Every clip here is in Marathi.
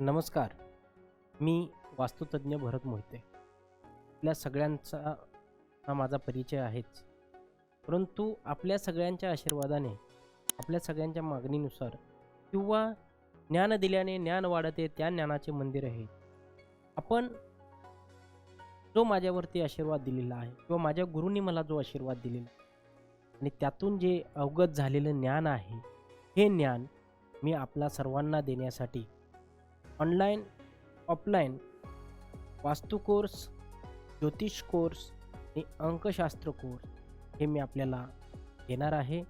नमस्कार. मी वास्तुतज्ञ भरत मोहिते. आपल्या सगळ्यांचा हा माझा परिचय आहेच. परंतु आपल्या सगळ्यांच्या आशीर्वादाने आपल्या सगळ्यांच्या मागणीनुसार किंवा ज्ञान दिल्याने ज्ञान वाढते त्या ज्ञानाचे मंदिर आहे. आपण जो माझ्यावरती आशीर्वाद दिलेला आहे किंवा माझ्या गुरुंनी मला जो आशीर्वाद दिलेला आणि त्यातून जे अवगत झालेलं ज्ञान आहे हे ज्ञान मी आपला सर्वांना देण्यासाठी ऑनलाईन ऑफलाईन वास्तू कोर्स ज्योतिष कोर्स आणि अंकशास्त्र कोर्स हे मी आपल्याला देणार आहे.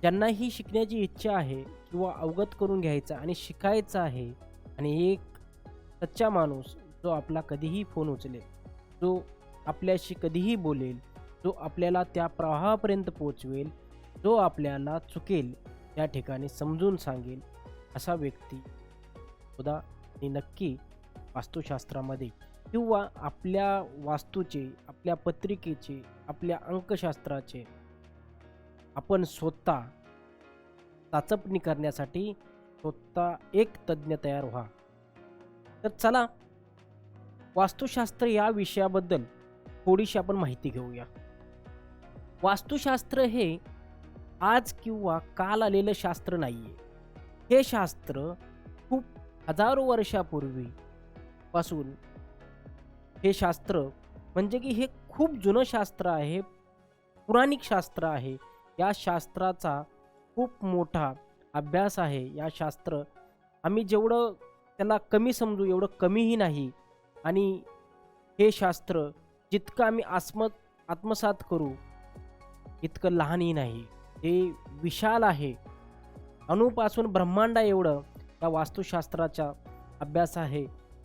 ज्यांनाही शिकण्याची इच्छा आहे किंवा अवगत करून घ्यायचं आणि शिकायचं आहे आणि एक सच्चा माणूस जो आपला कधीही फोन उचलेल जो आपल्याशी कधीही बोलेल जो आपल्याला त्या प्रवाहापर्यंत पोचवेल जो आपल्याला चुकेल त्या ठिकाणी समजून सांगेल असा व्यक्ती सुद्धा आणि नक्की वास्तुशास्त्रामध्ये किंवा आपल्या वास्तूचे आपल्या पत्रिकेचे आपल्या अंकशास्त्राचे आपण स्वतः चाचपणी करण्यासाठी स्वतः एक तज्ज्ञ तयार व्हा. तर चला वास्तुशास्त्र या विषयाबद्दल थोडीशी आपण माहिती घेऊया. वास्तुशास्त्र हे आज किंवा काल आलेलं शास्त्र नाहीये. हे शास्त्र खूप हजारो वर्षापूर्वी पासून हे शास्त्र म्हणजे की हे खूप जुनं शास्त्र आहे पुराणिक शास्त्र आहे या शास्त्राचा खूप मोठा अभ्यास आहे. या शास्त्र आम्ही जेवढं त्याला कमी समजू एवढं कमीही नाही. आणि हे शास्त्र जितकं आम्ही आत्म आत्मसात करू इतकं लहानही नाही. हे विशाल आहे. अणूपासून ब्रह्मांडा एवढं. या वास्तुशास्त्राचा अभ्यास आहे.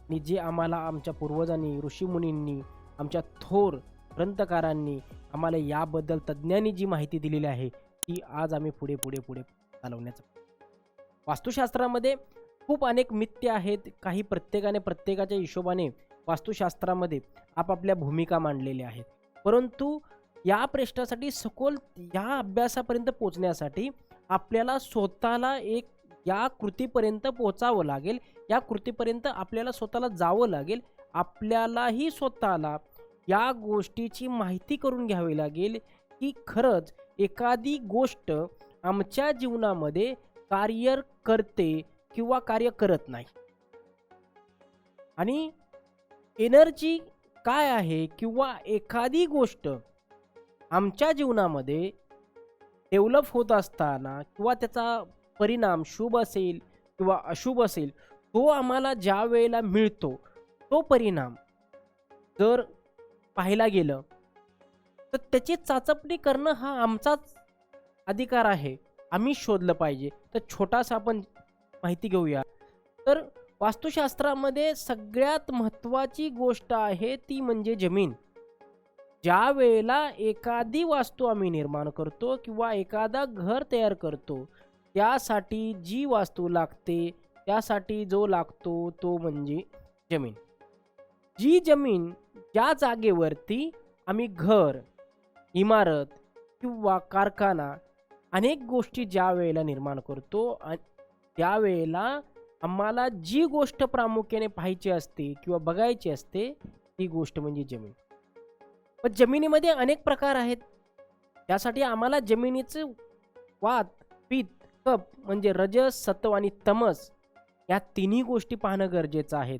आणि जे आम्हाला आमच्या पूर्वजांनी ऋषीमुनींनी आमच्या थोर ग्रंथकारांनी आम्हाला याबद्दल तज्ज्ञांनी जी माहिती दिलेली आहे ती आज आम्ही पुढे पुढे पुढे चालवण्याचा वास्तुशास्त्रामध्ये खूप अनेक मित्य आहेत. काही प्रत्येकाने प्रत्येकाच्या हिशोबाने वास्तुशास्त्रामध्ये आपापल्या भूमिका मांडलेल्या आहेत. परंतु या प्रश्नासाठी सखोल या अभ्यासापर्यंत पोचण्यासाठी आपल्याला स्वतःला एक या कृतीपर्यंत पोचावं लागेल. या कृतीपर्यंत आपल्याला स्वतःला जावं लागेल. आपल्यालाही स्वतःला या गोष्टीची माहिती करून घ्यावी लागेल की खरंच एखादी गोष्ट आमच्या जीवनामध्ये कार्य करते किंवा कार्य करत नाही. आणि एनर्जी काय आहे किंवा एखादी गोष्ट आमच्या जीवनामध्ये डेव्हलप होत असताना किंवा त्याचा परिणाम शुभ असेल किंवा अशुभ असेल तो आम्हाला ज्या वेळेला मिळतो तो परिणाम जर पाहायला गेलं तर त्याची चाचपणी करणं हा आमचाच अधिकार आहे. आम्ही शोधलं पाहिजे. तर छोटासा आपण माहिती घेऊया. तर वास्तुशास्त्रामध्ये सगळ्यात महत्त्वाची गोष्ट आहे ती म्हणजे जमीन. ज्या वेळेला एखादी वास्तू आम्ही निर्माण करतो किंवा एखादा घर तयार करतो त्यासाठी जी वास्तू लागते त्यासाठी जो लागतो तो म्हणजे जमीन. जी जमीन ज्या जागेवरती आम्ही घर इमारत किंवा कारखाना अनेक गोष्टी ज्या वेळेला निर्माण करतो त्यावेळेला आम्हाला जी गोष्ट प्रामुख्याने पाहायची असते किंवा बघायची असते ती गोष्ट म्हणजे जमीन. पण जमिनीमध्ये अनेक प्रकार आहेत. त्यासाठी आम्हाला जमिनीचं वात पित कप म्हणजे रजस सत्व आणि तमस या तिन्ही गोष्टी पाहणं गरजेचं आहे.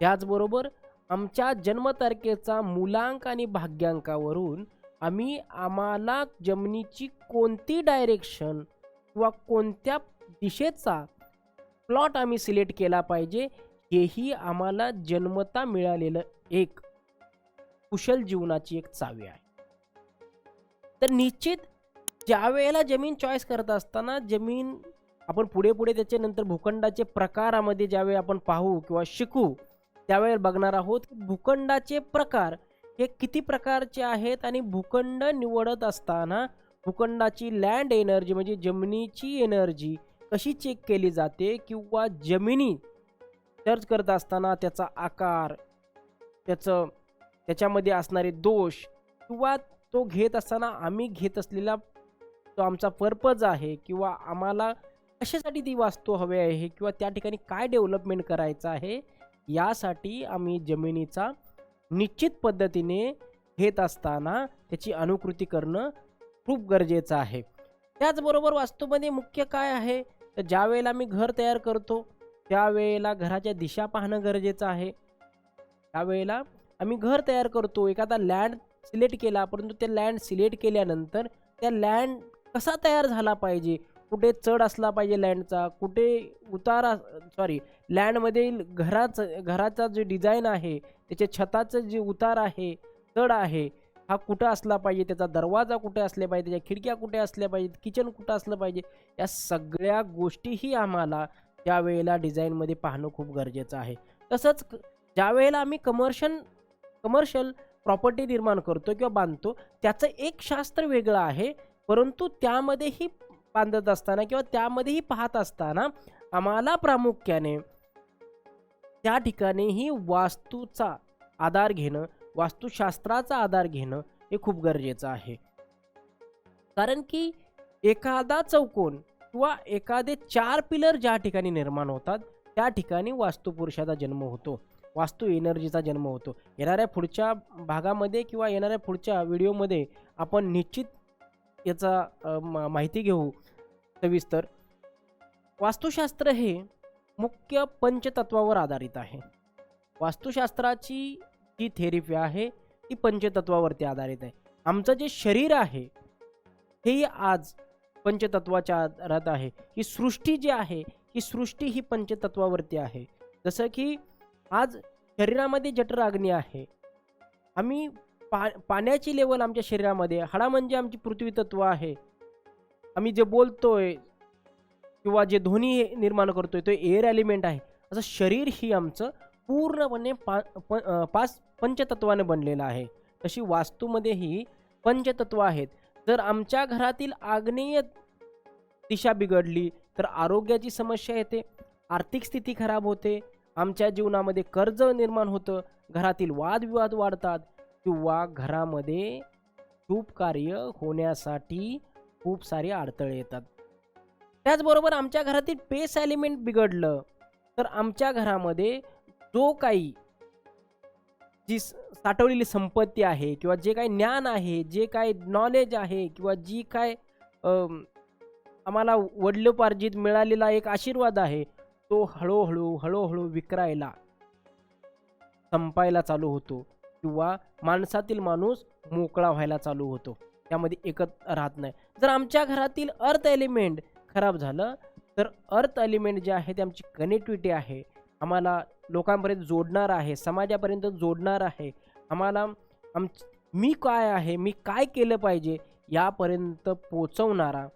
त्याचबरोबर आमच्या जन्मतारखेचा मूलांक आणि भाग्यांकावरून आम्ही आम्हाला जमिनीची कोणती डायरेक्शन किंवा कोणत्या दिशेचा प्लॉट आम्ही सिलेक्ट केला पाहिजे हेही आम्हाला जन्मता मिळालेलं एक कुशल जीवनाची एक चावी आहे. तर निश्चित ज्या वेळेला जमीन चॉईस करत असताना जमीन आपण पुढे पुढे त्याच्यानंतर भूखंडाचे प्रकारामध्ये ज्यावेळी आपण पाहू किंवा शिकू त्यावेळेला बघणार आहोत भूखंडाचे प्रकार हे किती प्रकारचे आहेत आणि भूखंड निवडत असताना भूखंडाची लँड एनर्जी म्हणजे जमिनीची एनर्जी कशी चेक केली जाते किंवा जमिनी सर्च करत असताना त्याचा आकार त्याचं त्याच्यामध्ये असणारे दोष किंवा तो घेत असताना आम्ही घेत असलेला तो आमचा पर्पज आहे किंवा आम्हाला कशासाठी ती वास्तू हवी आहे किंवा त्या ठिकाणी काय डेव्हलपमेंट करायचं आहे यासाठी आम्ही जमिनीचा निश्चित पद्धतीने घेत असताना त्याची अनुकृती करणं खूप गरजेचं आहे. त्याचबरोबर वास्तूमध्ये मुख्य काय आहे? तर ज्या वेळेला मी घर तयार करतो त्यावेळेला घराच्या दिशा पाहणं गरजेचं आहे. त्यावेळेला आम्ही घर तयार करतो एखादा लँड सिलेक्ट केला परंतु ते लँड सिलेक्ट केल्यानंतर त्या लँड कसा तयार झाला पाहिजे? कुठे चढ असला पाहिजे लँडचा कुठे उतार सॉरी लँडमध्ये घराचं घराचा जे डिझाईन आहे त्याचे छताचं जे उतार आहे चढ आहे हा कुठं असला पाहिजे? त्याचा दरवाजा कुठे असले पाहिजे? त्याच्या खिडक्या कुठे असल्या पाहिजेत? किचन कुठं असलं पाहिजे? या सगळ्या गोष्टीही आम्हाला त्यावेळेला डिझाईनमध्ये पाहणं खूप गरजेचं आहे. तसंच ज्या वेळेला आम्ही कमर्शियल कमर्शियल प्रॉपर्टी निर्माण करतो किंवा बांधतो त्याचं एक शास्त्र वेगळं आहे. परंतु त्यामध्येही बांधत असताना किंवा त्यामध्येही पाहत असताना आम्हाला प्रामुख्याने त्या ठिकाणीही वास्तूचा आधार घेणं वास्तुशास्त्राचा आधार घेणं हे खूप गरजेचं आहे. कारण की एखादा चौकोन किंवा एखादे चार पिलर ज्या ठिकाणी निर्माण होतात त्या ठिकाणी वास्तुपुरुषाचा जन्म होतो वास्तू एनर्जीचा जन्म होतो. येणाऱ्या पुढच्या भागामध्ये किंवा येणाऱ्या पुढच्या व्हिडिओमध्ये आपण निश्चित याचा मा- माहिती घेऊ सविस्तर. वास्तुशास्त्र हे मुख्य पंचतत्वावर आधारित आहे. वास्तुशास्त्राची जी थेरपी आहे ती पंचतत्वावरती आधारित आहे. आमचं जे शरीर आहे हे आज पंचतत्वाच्या आधारात आहे. ही सृष्टी जी आहे ही सृष्टी ही पंचतत्वावरती आहे. जसं की आज शरीरामध्ये जठराग्नी आहे. आम्ही पा पाण्याची लेवल आमच्या शरीरामध्ये हाडा म्हणजे आमची पृथ्वी तत्व आहे. आम्ही जे बोलतोय किंवा जे ध्वनी निर्माण करतोय तो एअर एलिमेंट आहे. असं शरीर ही आमचं पूर्णपणे पा प पाच पंचतत्वाने बनलेलं आहे. तशी वास्तूमध्येही पंचतत्व आहेत. जर आमच्या घरातील आग्नेय दिशा बिघडली तर आरोग्याची समस्या येते आर्थिक स्थिती खराब होते आमच्या जीवनामध्ये कर्ज निर्माण होतं घरातील वादविवाद वाढतात किंवा घरामध्ये शुभ कार्य होण्यासाठी खूप सारे अडथळे येतात. त्याचबरोबर आमच्या घरातील पेस ॲलिमेंट बिघडलं तर आमच्या घरामध्ये जो काही जी स- साठवलेली संपत्ती आहे किंवा जे काही ज्ञान आहे जे काही नॉलेज आहे किंवा जी काय आम्हाला वडिलोपार्जित मिळालेला एक आशीर्वाद आहे तो हळूहळू हळूहळू विकरायला संपायला चालू होतो. किंवा माणसातील माणूस मोकळा व्हायला चालू होतो. त्यामध्ये एकत राहत नाही. जर आमच्या घरातील अर्थ एलिमेंट खराब झालं तर अर्थ एलिमेंट जे आहे ते आमची कनेक्टिव्हिटी आहे. आम्हाला लोकांपर्यंत जोडणार आहे समाजापर्यंत जोडणार आहे. आम्हाला आम मी काय आहे मी काय केलं पाहिजे यापर्यंत पोचवणारा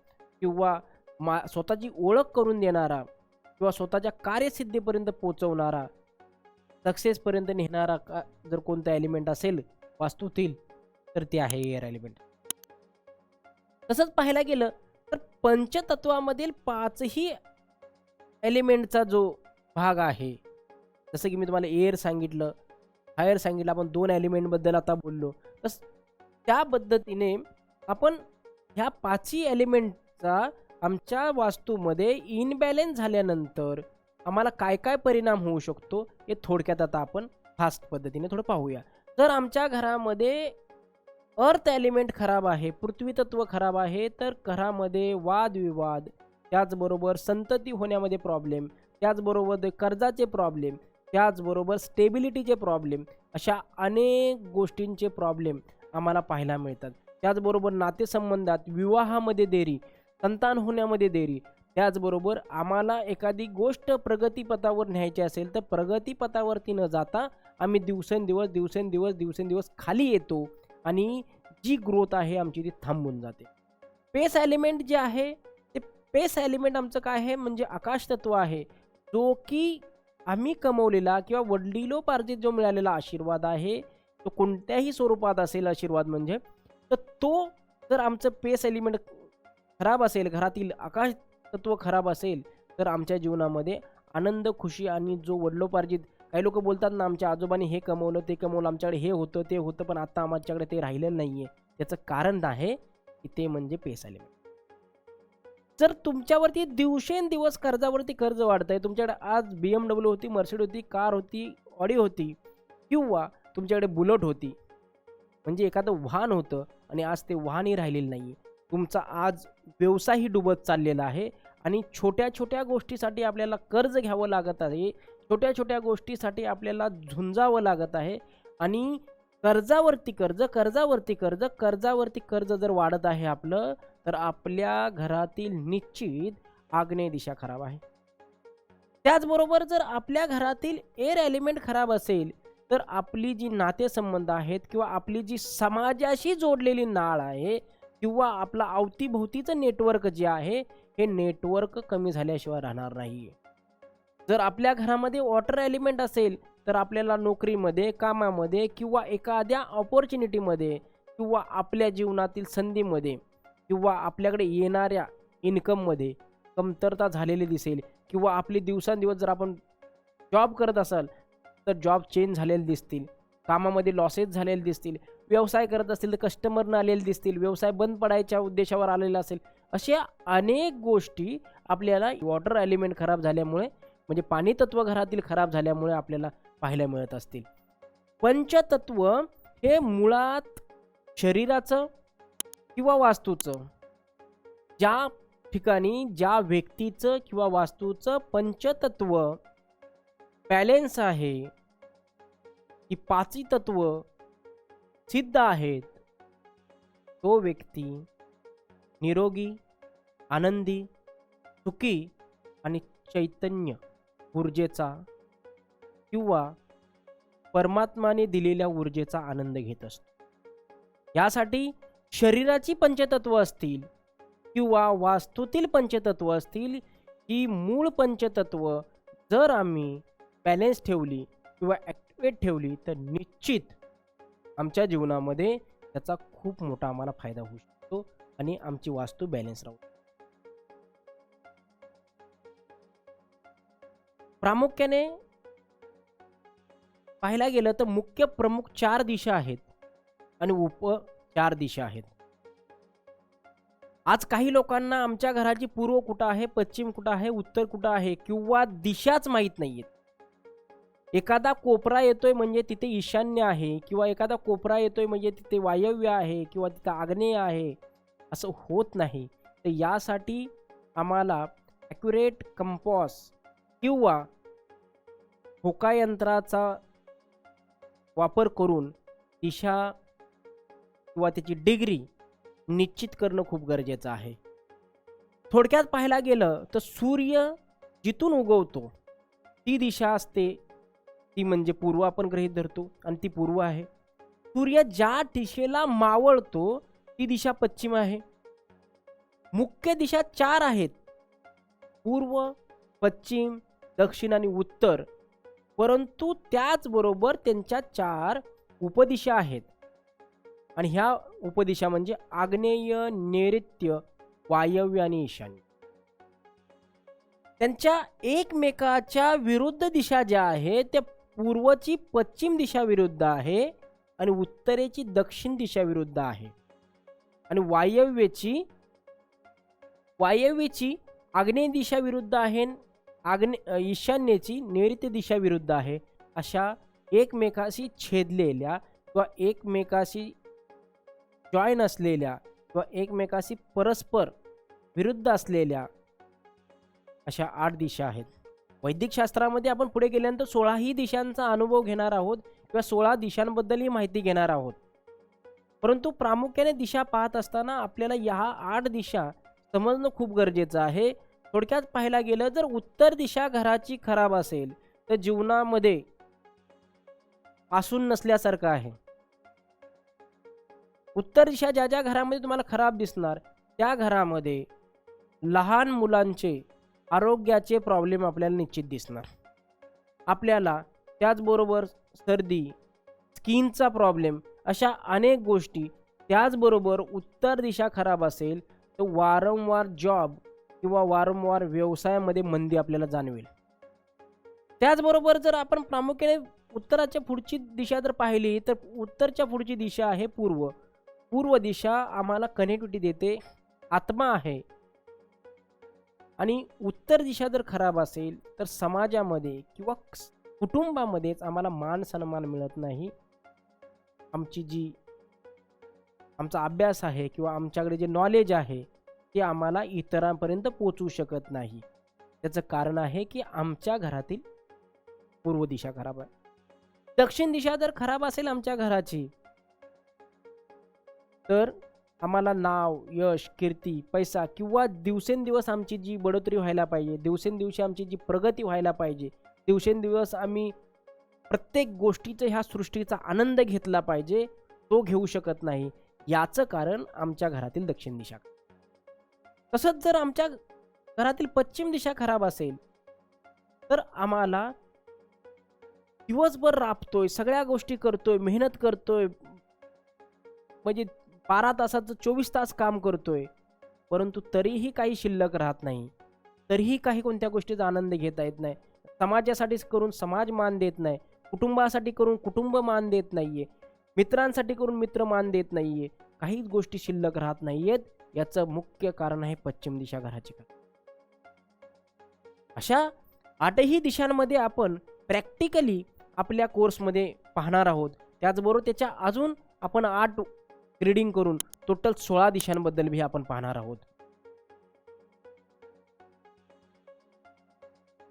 किंवा मा स्वतःची ओळख करून देणारा किंवा स्वतःच्या कार्यसिद्धीपर्यंत पोचवणारा सक्सेसपर्यंत नेणारा का जर कोणता एलिमेंट असेल वास्तूतील तर ते आहे एअर एलिमेंट तसंच पाहायला गेलं तर पंचतत्वामधील पाचही एलिमेंटचा जो भाग आहे जसं की मी तुम्हाला एअर सांगितलं फायर सांगितलं आपण दोन एलिमेंटबद्दल आता बोललो तस त्या पद्धतीने आपण ह्या पाचही एलिमेंटचा आमच्या वास्तूमध्ये इनबॅलेन्स झाल्यानंतर आम्हाला काय काय परिणाम होऊ शकतो हे थोडक्यात आता आपण फास्ट पद्धतीने थोडं पाहूया. जर आमच्या घरामध्ये अर्थ एलिमेंट खराब आहे पृथ्वी तत्व खराब आहे तर घरामध्ये वादविवाद त्याचबरोबर संतती होण्यामध्ये प्रॉब्लेम त्याचबरोबर कर्जाचे प्रॉब्लेम त्याचबरोबर स्टेबिलिटीचे प्रॉब्लेम अशा अनेक गोष्टींचे प्रॉब्लेम आम्हाला पाहायला मिळतात. त्याचबरोबर नातेसंबंधात विवाहामध्ये देरी संतान होण्यामध्ये देरी त्याचबरोबर आम्हाला एखादी गोष्ट प्रगतीपथावर न्यायची असेल तर प्रगतीपथावरती न जाता आम्ही दिवसेंदिवस दिवसेंदिवस दिवसेंदिवस खाली येतो आणि जी ग्रोथ आहे आमची ती थांबून जाते. पेस एलिमेंट जे आहे ते पेस एलिमेंट आमचं काय आहे? म्हणजे आकाश तत्व आहे जो की आम्ही कमवलेला किंवा वडिलोपार्जित जो मिळालेला आशीर्वाद आहे तो कोणत्याही स्वरूपात असेल आशीर्वाद म्हणजे तर तो जर आमचं पेस एलिमेंट खराब असेल घरातील आकाश तत्व खराब असेल तर आमच्या जीवनामध्ये आनंद खुशी आणि जो वडिलोपार्जित काही लोक बोलतात ना आमच्या आजोबांनी हे कमवलं ते कमवलं आमच्याकडे हे होतं ते होतं पण आता आमच्याकडे ते राहिलेलं नाही आहे त्याचं कारण आहे की ते म्हणजे पेसाले जर तुमच्यावरती दिवसेंदिवस कर्जावरती कर्ज वाढत आहे तुमच्याकडे आज बी एम डब्ल्यू होती मर्सिड होती कार होती ऑडी होती किंवा तुमच्याकडे बुलट होती म्हणजे एखादं वाहन होतं आणि आज ते वाहनही राहिलेलं नाही आहे तुमचा आज व्यवसायही डुबत चाललेला आहे आणि छोट्या छोट्या गोष्टीसाठी आपल्याला कर्ज घ्यावं लागत आहे. छोट्या छोट्या गोष्टीसाठी आपल्याला झुंजावं लागत आहे. आणि कर्जावरती कर्ज कर्जावरती कर्ज कर्जावरती कर्ज जर वाढत आहे आपलं तर आपल्या घरातील निश्चित आग्नेय दिशा खराब आहे. त्याचबरोबर जर आपल्या घरातील एअर एलिमेंट खराब असेल तर आपली जी नातेसंबंध आहेत किंवा आपली जी समाजाशी जोडलेली नाळ आहे किंवा आपला अवतीभोवतीचं नेटवर्क जे आहे हे नेटवर्क कमी झाल्याशिवाय राहणार नाही जर आपल्या घरामध्ये वॉटर एलिमेंट असेल तर आपल्याला नोकरीमध्ये कामामध्ये किंवा एखाद्या ऑपॉर्च्युनिटीमध्ये किंवा आपल्या जीवनातील संधीमध्ये किंवा आपल्याकडे येणाऱ्या इन्कममध्ये कमतरता झालेली दिसेल किंवा आपली दिवसांदिवस जर आपण जॉब करत असाल तर जॉब चेंज झालेले दिसतील. कामामध्ये लॉसेस झालेले दिसतील. व्यवसाय करत असतील तर कस्टमरनं आलेले दिसतील. व्यवसाय बंद पडायच्या उद्देशावर आलेला असेल अशा अनेक गोष्टी आपल्याला वॉटर एलिमेंट खराब झाल्यामुळे म्हणजे पाणी तत्व घरातील खराब झाल्यामुळे आपल्याला पाहायला मिळत असतील. पंचतत्व हे मुळात शरीराचं किंवा वास्तूचं ज्या ठिकाणी ज्या व्यक्तीचं किंवा वास्तूचं पंचतत्व बॅलेन्स आहे की पाची तत्व सिद्ध आहेत तो व्यक्ती निरोगी आनंदी सुखी आणि चैतन्य ऊर्जेचा किंवा परमात्माने दिलेल्या ऊर्जेचा आनंद घेत असतो. यासाठी शरीराची पंचतत्व असतील किंवा वास्तूतील पंचतत्व असतील ही मूळ पंचतत्व जर आम्ही बॅलेन्स ठेवली किंवा ॲक्टिवेट ठेवली तर निश्चित आमच्या जीवनामध्ये त्याचा खूप मोठा आम्हाला फायदा होऊ शकतो आणि आमची वास्तू बॅलेन्स राहू प्रामुख्याने पाहायला गेलं तर मुख्य प्रमुख चार दिशा आहेत आणि उप चार दिशा आहेत. आज काही लोकांना आमच्या घराची पूर्व कुठं आहे पश्चिम कुठं आहे उत्तर कुठं आहे किंवा दिशाच माहीत नाहीयेत. एखादा कोपरा येतोय म्हणजे तिथे ईशान्य आहे किंवा एखादा कोपरा येतोय म्हणजे तिथे वायव्य आहे किंवा तिथे आग्नेय आहे असं होत नाही. तर यासाठी आम्हाला ॲक्युरेट कंपॉस किंवा होकायंत्राचा वापर करून दिशा किंवा त्याची डिग्री निश्चित करणं खूप गरजेचं आहे. थोडक्यात पाहायला गेलं तर सूर्य जिथून उगवतो ती दिशा असते ती म्हणजे पूर्व आपण ग्रहीत धरतो आणि ती पूर्व आहे. सूर्य ज्या दिशेला मावळतो ती दिशा पश्चिम आहे. मुख्य दिशा चार आहेत. पूर्व पश्चिम दक्षिण आणि उत्तर. परंतु त्याचबरोबर त्यांच्या चार उपदिशा आहेत. आणि ह्या उपदिशा म्हणजे आग्नेय नैऋत्य वायव्य आणि ईशान्य. त्यांच्या एकमेकाच्या विरुद्ध दिशा ज्या आहेत त्या पूर्वची पश्चिम दिशा विरुद्ध आहे आणि उत्तरेची दक्षिण दिशा विरुद्ध आहे. आणि वायव्येची वायव्येची आग्नेय दिशा विरुद्ध आहे आग्ने ईशान्येची नैऋत्य दिशाविरुद्ध आहे. अशा एकमेकाशी छेदलेल्या किंवा एकमेकाशी जॉईन असलेल्या किंवा एकमेकाशी परस्पर विरुद्ध असलेल्या अशा आठ दिशा आहेत. वैदिक शास्त्रामध्ये आपण पुढे गेल्यानंतर सोळाही दिशांचा अनुभव घेणार आहोत किंवा सोळा दिशांबद्दलही माहिती घेणार आहोत. परंतु प्रामुख्याने दिशा पाहत असताना आपल्याला या आठ दिशा समजणं खूप गरजेचं आहे. थोडक्यात पाहायला गेलं जर उत्तर दिशा घराची खराब असेल तर जीवनामध्ये आसून नसल्यासारखं आहे. उत्तर दिशा ज्या ज्या घरामध्ये तुम्हाला खराब दिसणार त्या घरामध्ये लहान मुलांचे आरोग्याचे प्रॉब्लेम आपल्याला निश्चित दिसणार. आपल्याला त्याचबरोबर सर्दी स्किनचा प्रॉब्लेम अशा अनेक गोष्टी त्याचबरोबर उत्तर दिशा खराब असेल तर वारंवार जॉब किंवा वारंवार व्यवसायामध्ये मंदी आपल्याला जाणवेल. त्याचबरोबर जर आपण प्रामुख्याने उत्तराच्या पुढची दिशा जर पाहिली तर उत्तरच्या पुढची दिशा आहे पूर्व. पूर्व दिशा आम्हाला कनेक्टिव्हिटी देते आत्मा आहे. आणि उत्तर दिशा जर खराब असेल तर समाजामध्ये किंवा कुटुंबामध्येच आम्हाला मान सन्मान मिळत नाही. आमची जी आमचा अभ्यास आहे किंवा आमच्याकडे जे नॉलेज आहे ते आम्हाला इतरांपर्यंत पोचवू शकत नाही. त्याचं कारण आहे की आमच्या घरातील पूर्व दिशा खराब आहे. दक्षिण दिशा जर खराब असेल आमच्या घराची तर आम्हाला नाव यश कीर्ती पैसा किंवा दिवसेंदिवस आमची जी बढोतरी व्हायला पाहिजे दिवसेंदिवशी आमची जी प्रगती व्हायला पाहिजे दिवसेंदिवस आम्ही प्रत्येक गोष्टीचा ह्या सृष्टीचा आनंद घेतला पाहिजे तो घेऊ शकत नाही. याचं कारण आमच्या घरातील दक्षिण दिशा तसंच जर आमच्या घरातील पश्चिम दिशा खराब असेल तर आम्हाला दिवसभर राबतोय सगळ्या गोष्टी करतोय मेहनत करतोय म्हणजे बारा तासाचं चोवीस तास काम करतोय परंतु तरीही काही शिल्लक राहत नाही. तरीही काही कोणत्या गोष्टीचा आनंद घेता येत नाही. समाजासाठीच करून समाज मान देत नाही. कुटुंबासाठी करून कुटुंब मान देत नाहीये. मित्रांसाठी करून मित्र मान देत नाहीये. काहीच गोष्टी शिल्लक राहत नाहीयेत. याचं मुख्य कारण आहे पश्चिम दिशा घराचे अशा आठही दिशांमध्ये आपण प्रॅक्टिकली आपल्या कोर्समध्ये पाहणार आहोत. त्याचबरोबर त्याच्या अजून आपण आठ रीडिंग करून टोटल सोळा दिशांबद्दल बी आपण पाहणार आहोत.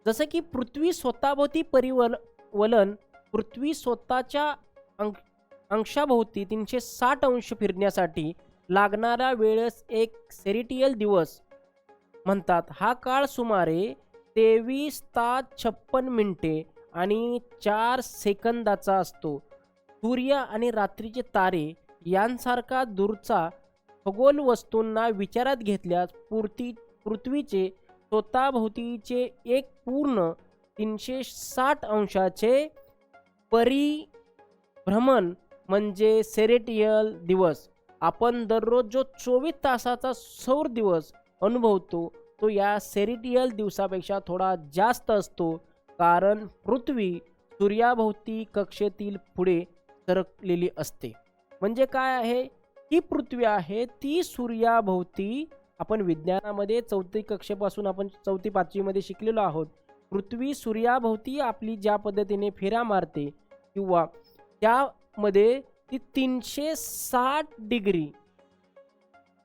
जसं की पृथ्वी स्वतःभोवती परिवल वलन पृथ्वी स्वतःच्या अंक अंशाभोवती तीनशे साठ अंश फिरण्यासाठी लागणारा वेळेस एक सेरिटियल दिवस म्हणतात. हा काळ सुमारे तेवीस तास छप्पन मिनिटे आणि चार सेकंदाचा असतो. सूर्य आणि रात्रीचे तारे यांसारखा दूरचा खगोल वस्तूंना विचारात घेतल्यास पुरती पृथ्वीचे स्वतःभोवतीचे एक पूर्ण तीनशे साठ अंशाचे परिभ्रमण म्हणजे सेरेटियल दिवस. आपण दररोज जो चोवीस तासाचा सौर दिवस अनुभवतो तो या सेरिटियल दिवसापेक्षा थोडा जास्त असतो. कारण पृथ्वी सूर्याभोवती कक्षेतील पुढे सरकलेली असते. म्हणजे काय आहे? ही पृथ्वी आहे ती सूर्याभोवती. आपण विज्ञानामध्ये चौथी कक्षेपासून आपण चौथी पाचवीमध्ये शिकलेलो आहोत. पृथ्वी सूर्याभोवती आपली ज्या पद्धतीने फेऱ्या मारते किंवा त्यामध्ये ती तीनशे साठ डिग्री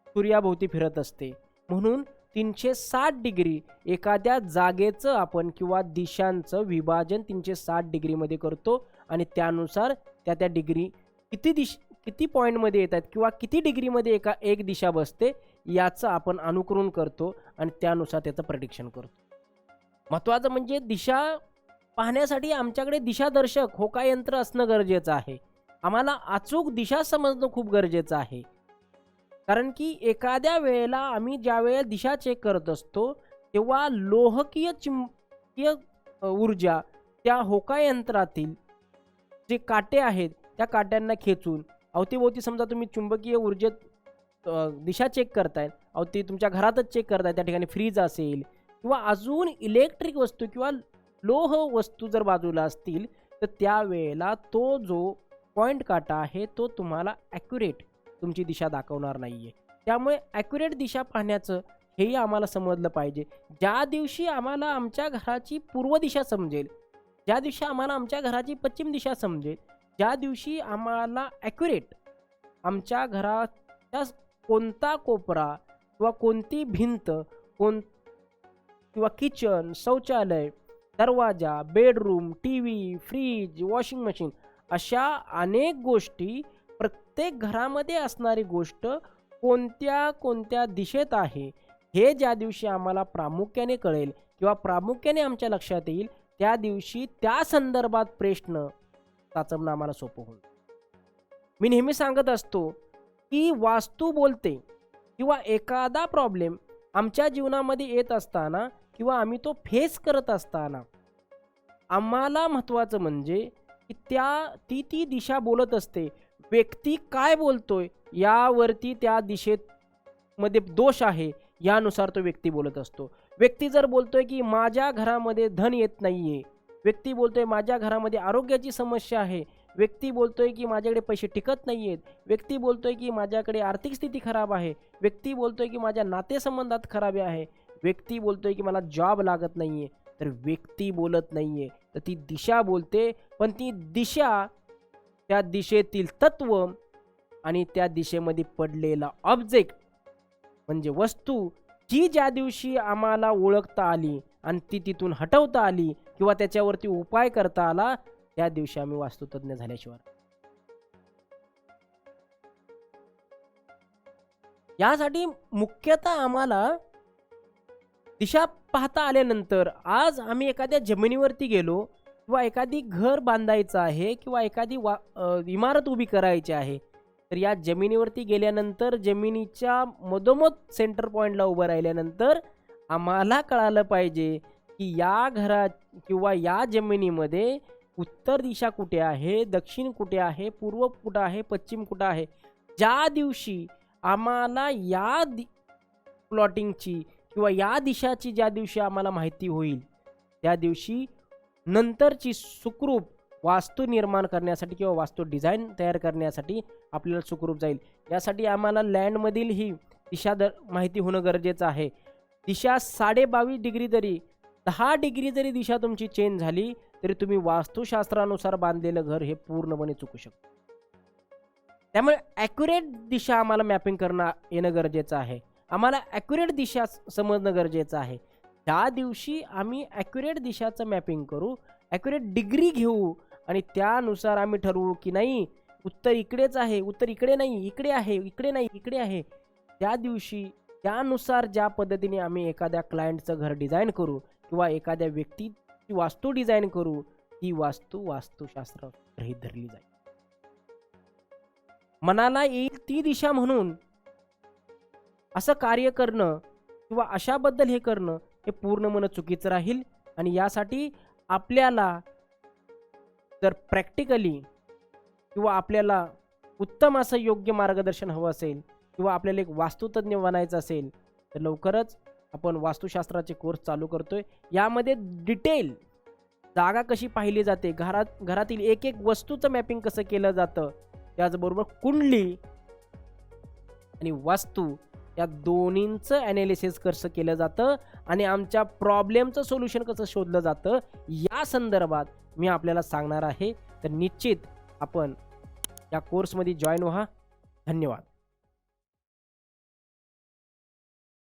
सूर्याभोवती फिरत असते. म्हणून तीनशे साठ डिग्री एखाद्या जागेचं आपण किंवा दिशांचं विभाजन तीनशे साठ डिग्रीमध्ये करतो आणि त्यानुसार त्या त्या डिग्री किती दिश किती पॉईंटमध्ये येतात किंवा किती डिग्रीमध्ये एका एक दिशा बसते याचं आपण अनुकरण करतो आणि त्यानुसार त्याचं प्रडिक्शन करतो. महत्त्वाचं म्हणजे दिशा पाहण्यासाठी आमच्याकडे दिशादर्शक होका यंत्र असणं गरजेचं आहे. आम्हाला अचूक दिशा समजणं खूप गरजेचं आहे. कारण की एखाद्या वेळेला आम्ही ज्या वेळेला दिशा चेक करत असतो तेव्हा लोहकीय चिंकीय ऊर्जा त्या होका यंत्रातील जे काटे आहेत त्या काट्यांना खेचून अवतीभोवती समजा तुम्ही चुंबकीय ऊर्जेत दिशा चेक करताय अवती तुमच्या घरातच चेक करताय त्या ठिकाणी फ्रीज असेल किंवा अजून इलेक्ट्रिक वस्तू किंवा लोह वस्तू जर बाजूला असतील तर त्यावेळेला तो जो पॉईंट काटा आहे तो तुम्हाला ॲक्युरेट तुमची दिशा दाखवणार नाही आहे त्यामुळे ॲक्युरेट दिशा पाहण्याचं हेही आम्हाला समजलं पाहिजे. ज्या दिवशी आम्हाला आमच्या घराची पूर्व दिशा समजेल ज्या दिवशी आम्हाला आमच्या घराची पश्चिम दिशा समजेल ज्या दिवशी आम्हाला ॲक्युरेट आमच्या घराच्या कोणता कोपरा किंवा कोणती भिंत कोण किंवा किचन शौचालय दरवाजा bedroom T V fridge washing machine अशा अनेक गोष्टी प्रत्येक घरामध्ये असणारी गोष्ट कोणत्या कोणत्या दिशेत आहे हे ज्या दिवशी आम्हाला प्रामुख्याने कळेल किंवा प्रामुख्याने आमच्या लक्षात येईल त्या दिवशी त्या संदर्भात प्रश्न साचवणं आम्हाला सोपं होईल. मी नेहमी सांगत असतो की वास्तू बोलते किंवा एखादा प्रॉब्लेम आमच्या जीवनामध्ये येत असताना किंवा आम्ही तो फेस करत असताना आम्हाला महत्त्वाचं म्हणजे की त्या ती ती दिशा बोलत असते. व्यक्ती काय बोलतोय यावरती त्या दिशेत मध्ये दोष आहे यानुसार तो व्यक्ती बोलत असतो. व्यक्ती जर बोलतोय की माझ्या घरामध्ये धन येत नाहीये व्यक्ती बोलतोय माझ्या घरामध्ये आरोग्याची समस्या आहे व्यक्ती बोलतोय की माझ्याकडे पैसे टिकत नाही आहेत व्यक्ती बोलतोय की माझ्याकडे आर्थिक स्थिती खराब आहे व्यक्ती बोलतोय की माझ्या नातेसंबंधात खराब आहे व्यक्ती बोलतोय की मला जॉब लागत नाही आहे तर व्यक्ती बोलत नाहीये. तर ती दिशा बोलते पण ती दिशा त्या दिशेतील तत्व आणि त्या दिशेमध्ये पडलेला ऑब्जेक्ट म्हणजे वस्तू जी ज्या दिवशी आम्हाला ओळखता आली आणि ती तिथून हटवता आली किंवा त्याच्यावरती उपाय करता आला त्या दिवशी आम्ही वास्तुतज्ञ झाल्याशिवाय. यासाठी मुख्यतः आम्हाला दिशा पाहता आल्यानंतर आज आम्ही एखाद्या जमिनीवरती गेलो किंवा एखादी घर बांधायचं आहे किंवा एखादी वा इमारत उभी करायची आहे तर या जमिनीवरती गेल्यानंतर जमिनीच्या मधोमध सेंटर पॉईंटला उभं राहिल्यानंतर आम्हाला कळालं पाहिजे की या घरा किंवा या जमिनीमध्ये उत्तर दिशा कुठे आहे दक्षिण कुठे आहे पूर्व कुठं आहे पश्चिम कुठं आहे. ज्या दिवशी आम्हाला या दि प्लॉटिंगची किंवा या दिशाची ज्या दिवशी आम्हाला माहिती होईल त्या दिवशी नंतरची सुखरूप वास्तू निर्माण करण्यासाठी किंवा वास्तू डिझाईन तयार करण्यासाठी आपल्याला सुखरूप जाईल. यासाठी आम्हाला लँडमधील ही दिशा दर माहिती होणं गरजेचं आहे. दिशा साडे बावीस डिग्री जरी दहा डिग्री जरी दिशा तुमची चेंज झाली तरी तुम्ही वास्तुशास्त्रानुसार बांधलेलं घर हे पूर्णपणे चुकू शकतो. त्यामुळे ॲक्युरेट दिशा आम्हाला मॅपिंग करणं येणं गरजेचं आहे. आम्हाला ॲक्युरेट दिशा समजणं गरजेचं आहे. त्या दिवशी आम्ही ॲक्युरेट दिशाचं मॅपिंग करू ॲक्युरेट डिग्री घेऊ आणि त्यानुसार आम्ही ठरवू की नाही उत्तर इकडेच आहे उत्तर इकडे नाही इकडे आहे इकडे नाही इकडे आहे. त्या दिवशी त्यानुसार ज्या पद्धतीने आम्ही एखाद्या क्लायंटचं घर डिझाईन करू किंवा एखाद्या व्यक्तीची वास्तू डिझाईन करू ती वास्तू वास्तुशास्त्र गृहीत धरली जाईल. मनाला येईल ती दिशा म्हणून असं कार्य करणं किंवा अशाबद्दल हे करणं हे पूर्ण मन चुकीचं राहील. आणि यासाठी आपल्याला जर प्रॅक्टिकली किंवा आपल्याला उत्तम असं योग्य मार्गदर्शन हवं असेल किंवा आपल्याला एक वास्तुतज्ञ बनायचं असेल तर लवकरच आपण वास्तुशास्त्राचे कोर्स चालू करतोय. यामध्ये डिटेल जागा कशी पाहिली जाते घरात घरातील एक एक वस्तूचं मॅपिंग कसं केलं जातं त्याचबरोबर कुंडली आणि वास्तू या दोन्हींचं ॲनालिसिस कसं केलं जातं आणि आमच्या प्रॉब्लेमचं सोल्युशन कसं शोधलं जातं या संदर्भात मी आपल्याला सांगणार आहे. तर निश्चित आपण या कोर्समध्ये जॉईन व्हा. धन्यवाद.